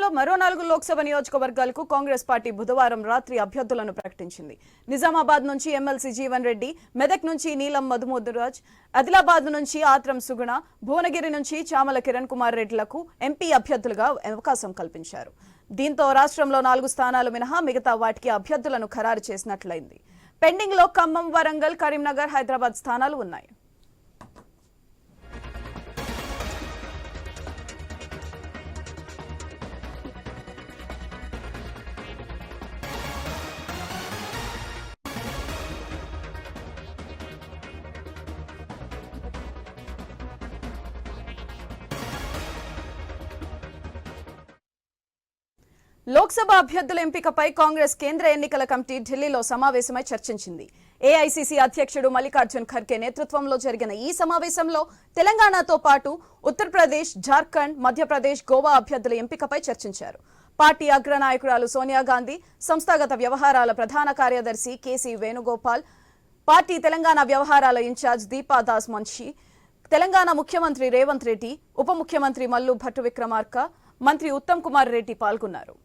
లో మరో నాలుగు లోక్సభ నియోజకవర్గాలకు కాంగ్రెస్ పార్టీ బుధవారం రాత్రి అభ్యర్థులను ప్రకటించింది. నిజామాబాద్ నుంచి ఎమ్మెల్సీ జీవన్ రెడ్డి మెదక్ నుంచి నీలం మధుమోదురాజ్ ఆదిలాబాద్ నుంచి ఆత్రం సుగుణ భువనగిరి నుంచి చామల కిరణ్ కుమార్ రెడ్డిలకు ఎంపీ అభ్యర్థులుగా అవకాశం కల్పించారు. దీంతో రాష్ట్రంలో నాలుగు స్థానాలు మినహా మిగతా వాటికి అభ్యర్థులను ఖరారు చేసినట్లయింది. పెండింగ్లో ఖమ్మం వరంగల్ కరీంనగర్ హైదరాబాద్ స్థానాలు ఉన్నాయి. లోక్సభ అభ్యర్థుల ఎంపికపై కాంగ్రెస్ కేంద్ర ఎన్నికల కమిటీ ఢిల్లీలో సమావేశమై చర్చించింది. ఏఐసిసి అధ్యక్షుడు మల్లికార్జున్ ఖర్గే నేతృత్వంలో జరిగిన ఈ సమావేశంలో తెలంగాణతో పాటు ఉత్తరప్రదేశ్ జార్ఖండ్ మధ్యప్రదేశ్ గోవా అభ్యర్థుల ఎంపికపై చర్చించారు. పార్టీ అగ్రనాయకురాలు సోనియా గాంధీ సంస్థాగత వ్యవహారాల ప్రధాన కార్యదర్శి కేసీ వేణుగోపాల్ పార్టీ తెలంగాణ వ్యవహారాల ఇన్ఛార్జ్ దీపాదాస్ మన్షి తెలంగాణ ముఖ్యమంత్రి రేవంత్ రెడ్డి ఉప ముఖ్యమంత్రి మల్లు భట్టు విక్రమార్క మంత్రి ఉత్తమ్ కుమార్ రెడ్డి పాల్గొన్నారు.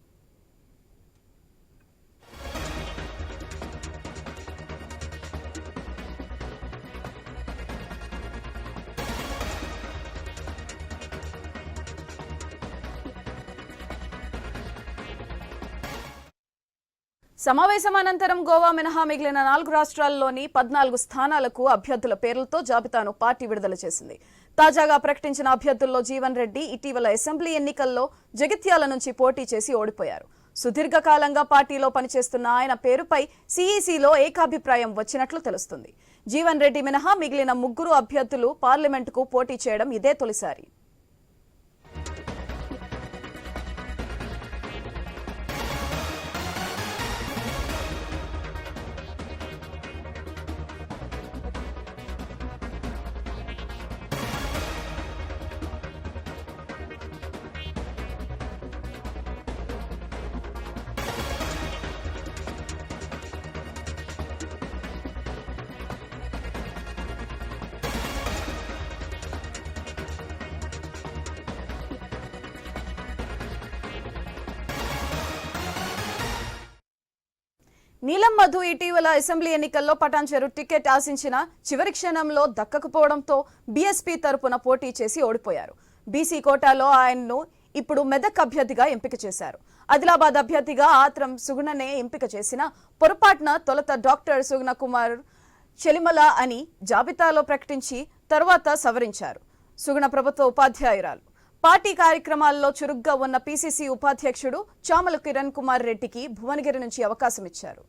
సమావేశం అనంతరం గోవా మినహా మిగిలిన నాలుగు రాష్ట్రాల్లోని పద్నాలుగు స్థానాలకు అభ్యర్థుల పేర్లతో జాబితాను పార్టీ విడుదల చేసింది. తాజాగా ప్రకటించిన అభ్యర్థుల్లో జీవన్ రెడ్డి ఇటీవల అసెంబ్లీ ఎన్నికల్లో జగిత్యాల నుంచి పోటీ చేసి ఓడిపోయారు. సుదీర్ఘకాలంగా పార్టీలో పనిచేస్తున్న ఆయన పేరుపై సీఈసీలో ఏకాభిప్రాయం వచ్చినట్లు తెలుస్తుంది. జీవన్ రెడ్డి మినహా మిగిలిన ముగ్గురు అభ్యర్థులు పార్లమెంటుకు పోటీ చేయడం ఇదే తొలిసారి. నీలం మధు ఇటీవల అసెంబ్లీ ఎన్నికల్లో పటాన్చెరు టికెట్ ఆశించిన చివరి క్షణంలో దక్కకపోవడంతో బీఎస్పీ తరపున పోటీ చేసి ఓడిపోయారు. బీసీ కోటాలో ఆయన్ను ఇప్పుడు మెదక్ అభ్యర్థిగా ఎంపిక చేశారు. ఆదిలాబాద్ అభ్యర్థిగా ఆత్రం సుగుణనే ఎంపిక చేసిన పొరపాటున తొలుత డాక్టర్ సుగుణ కుమార్ చెలిమల అని జాబితాలో ప్రకటించి తర్వాత సవరించారు. సుగుణ ప్రభుత్వ ఉపాధ్యాయురాలు. పార్టీ కార్యక్రమాల్లో చురుగ్గా ఉన్న పీసీసీ ఉపాధ్యక్షుడు చామల కిరణ్ కుమార్ రెడ్డికి భువనగిరి నుంచి అవకాశం ఇచ్చారు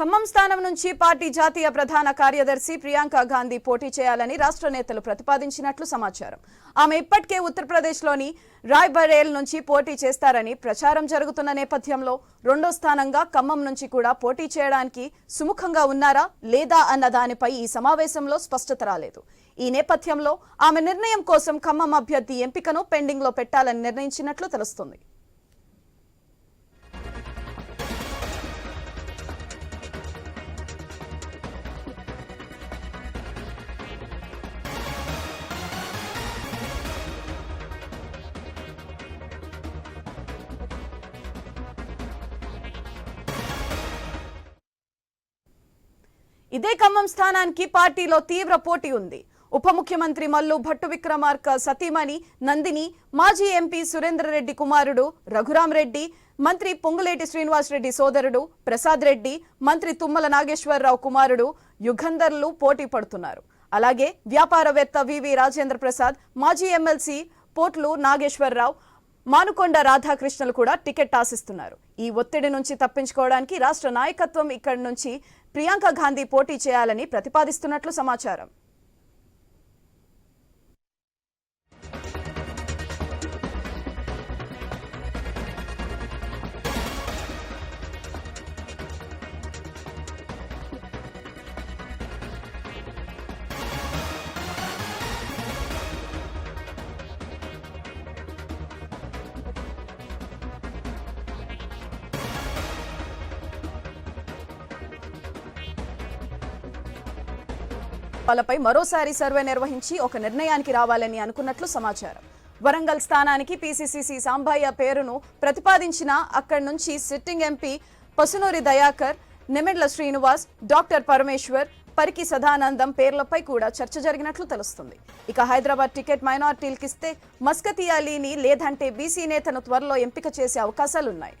ఖమ్మం స్థానం నుంచి పార్టీ జాతీయ ప్రధాన కార్యదర్శి ప్రియాంక గాంధీ పోటీ చేయాలని రాష్ట్ర నేతలు ప్రతిపాదించినట్లు సమాచారం. ఆమె ఇప్పటికే ఉత్తరప్రదేశ్లోని రాయ్బరేల్ నుంచి పోటీ చేస్తారని ప్రచారం జరుగుతున్న నేపథ్యంలో రెండో స్థానంగా ఖమ్మం నుంచి కూడా పోటీ చేయడానికి సుముఖంగా ఉన్నారా లేదా అన్న దానిపై ఈ సమావేశంలో స్పష్టత రాలేదు. ఈ నేపథ్యంలో ఆమె నిర్ణయం కోసం ఖమ్మం అభ్యర్థి ఎంపికను పెండింగ్లో పెట్టాలని నిర్ణయించినట్లు తెలుస్తోంది. ఇదే ఖమ్మం స్థానానికి పార్టీలో తీవ్ర పోటీ ఉంది. ఉప ముఖ్యమంత్రి మల్లు భట్టు విక్రమార్క సతీమణి నందిని మాజీ ఎంపీ సురేంద్రరెడ్డి కుమారుడు రఘురాం రెడ్డి మంత్రి పొంగులేటి శ్రీనివాసరెడ్డి సోదరుడు ప్రసాద్ రెడ్డి మంత్రి తుమ్మల నాగేశ్వరరావు కుమారుడు యుగంధర్లు పోటీ పడుతున్నారు. అలాగే వ్యాపారవేత్త వివి రాజేంద్ర ప్రసాద్ మాజీ ఎమ్మెల్సీ పోట్లు నాగేశ్వరరావు మానుకొండ రాధాకృష్ణలు కూడా టికెట్ ఆశిస్తున్నారు. ఈ ఒత్తిడి నుంచి తప్పించుకోవడానికి రాష్ట్ర నాయకత్వం ఇక్కడి నుంచి ప్రియాంక గాంధీ పోటీ చేయాలని ప్రతిపాదిస్తున్నట్లు సమాచారం. వాళ్ళపై మరోసారి సర్వే నిర్వహించి ఒక నిర్ణయానికి రావాలని అనుకున్నట్లు సమాచారం. వరంగల్ స్థానానికి పీసీసీసీ సాంబయ్య పేరును ప్రతిపాదించిన అక్కడి నుంచి sitting MP Pasunuri Dayakar Nimidla Srinivas doctor Parameshwar Pariki Sadanandam పేర్లపై కూడా చర్చ జరిగినట్లు తెలుస్తుంది. ఇక హైదరాబాద్ టికెట్ మైనార్టీలకిస్తే మస్కతి అలీని లేదంటే బీసీ నేతను త్వరలో ఎంపిక చేసే అవకాశాలున్నాయి.